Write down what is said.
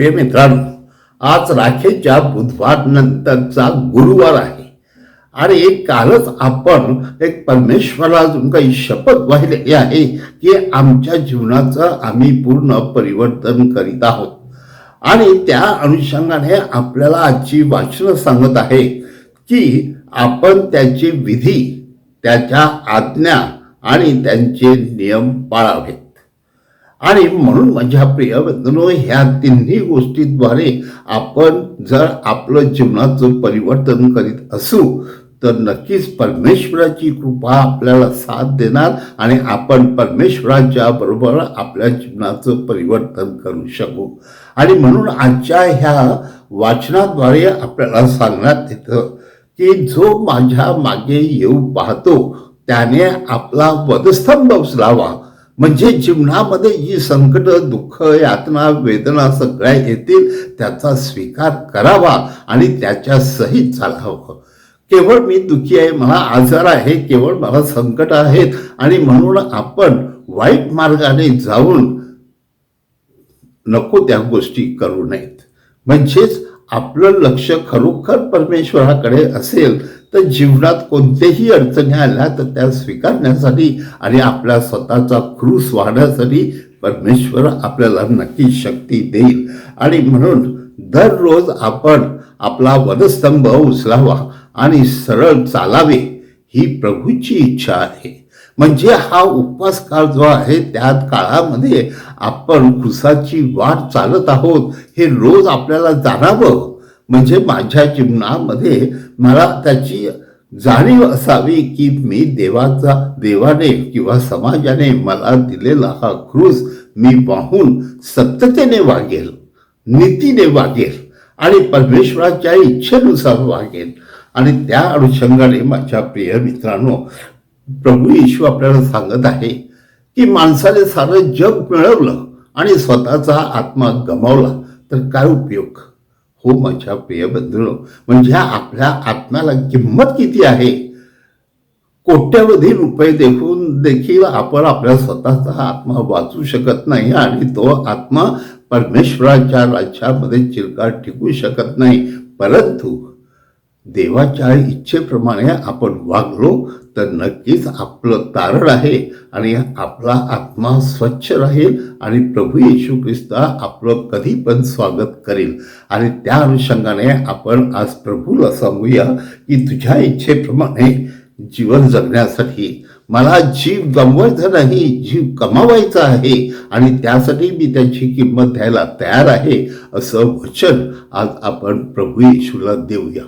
प्रिय मित्रांनो आज राखेच्या बुधवार नंतरचा गुरुवार आहे. आणि कालच आपण एक परमेश्वरातून काही शपथ वाहिलेली आहे की आमच्या जीवनाचं आम्ही पूर्ण परिवर्तन करीत आहोत. आणि त्या अनुषंगाने आपल्याला आजची वाचनं सांगत आहे की आपण त्याची विधी त्याच्या आज्ञा आणि त्यांचे नियम पाळावेत. आणि म्हणून माझ्या प्रिय बंधनो ह्या तिन्ही गोष्टीद्वारे आपण जर आपलं जीवनाचं परिवर्तन करीत असू तर नक्कीच परमेश्वराची कृपा आपल्याला साथ देणार आणि आपण परमेश्वराच्या बरोबर आपल्या जीवनाचं परिवर्तन करू शकू. आणि म्हणून आजच्या ह्या वाचनाद्वारे आपल्याला सांगण्यात येतं की जो माझ्या मागे येऊ पाहतो त्याने आपला वधस्तंभ उचलावा. म्हणजे जीवनामध्ये जी संकट दुःख यातना वेदना सगळ्या येतील त्याचा स्वीकार करावा आणि त्याच्या सहित चालावं. केवळ मी दुखी आहे मला आजार आहे केवळ मला संकट आहेत आणि म्हणून आपण वाईट मार्गाने जाऊन नको त्या गोष्टी करू नयेत. म्हणजेच आपलं लक्ष खरोखर परमेश्वराकडे असेल तर जीवनात कोणत्याही अडचणी आल्या तर त्या स्वीकारण्यासाठी आणि आपल्या स्वतःचा क्रूस वाढण्यासाठी परमेश्वर आपल्याला नक्की शक्ती देईल. आणि म्हणून दररोज आपण आपला वधस्तंभ उचलावा आणि सरळ चालावे ही प्रभूची इच्छा आहे. म्हणजे हा उपवास काळ जो आहे त्या काळामध्ये आपण खुसाची वाट चालत आहोत हे रोज आपल्याला जाणावं. म्हणजे माझ्या जीवनामध्ये मला त्याची जाणीव असावी की मी देवाचा देवाने किंवा समाजाने मला दिलेला हा क्रूज मी पाहून सत्यतेने वागेल नीतीने वागेल आणि परमेश्वराच्या इच्छेनुसार वागेल. आणि त्या अनुषंगाने माझ्या प्रिय मित्रांनो प्रभू येशू आपल्याला सांगत आहे की माणसाने सारं जग मिळवलं आणि स्वतःचा आत्मा गमावला तर काय उपयोग? हो माझ्या प्रिय बंधूंनो. म्हणजे आपल्या आत्म्याला किंमत किती आहे? कोट्यवधी रुपये देखून देखील आपण आपल्या स्वतःचा आत्मा वाचू शकत नाही आणि तो आत्मा परमेश्वराच्या राज्यामध्ये चिरकाळ टिकू शकत नाही. परंतु देवाच्या इच्छेप्रमाणे आपण वागलो तर नक्कीच आपलं तारण आहे आणि आपला आत्मा स्वच्छ राहील आणि प्रभू येशू ख्रिस्त आपलं कधी पण स्वागत करेल. आणि त्या अनुषंगाने आपण आज प्रभूला सांगूया की तुझ्या इच्छेप्रमाणे जीवन जगण्यासाठी मला जीव गमवायचा नाही जीव कमावायचा आहे आणि त्यासाठी मी त्याची किंमत द्यायला तयार आहे असं वचन आज आपण प्रभू येशूला देऊया.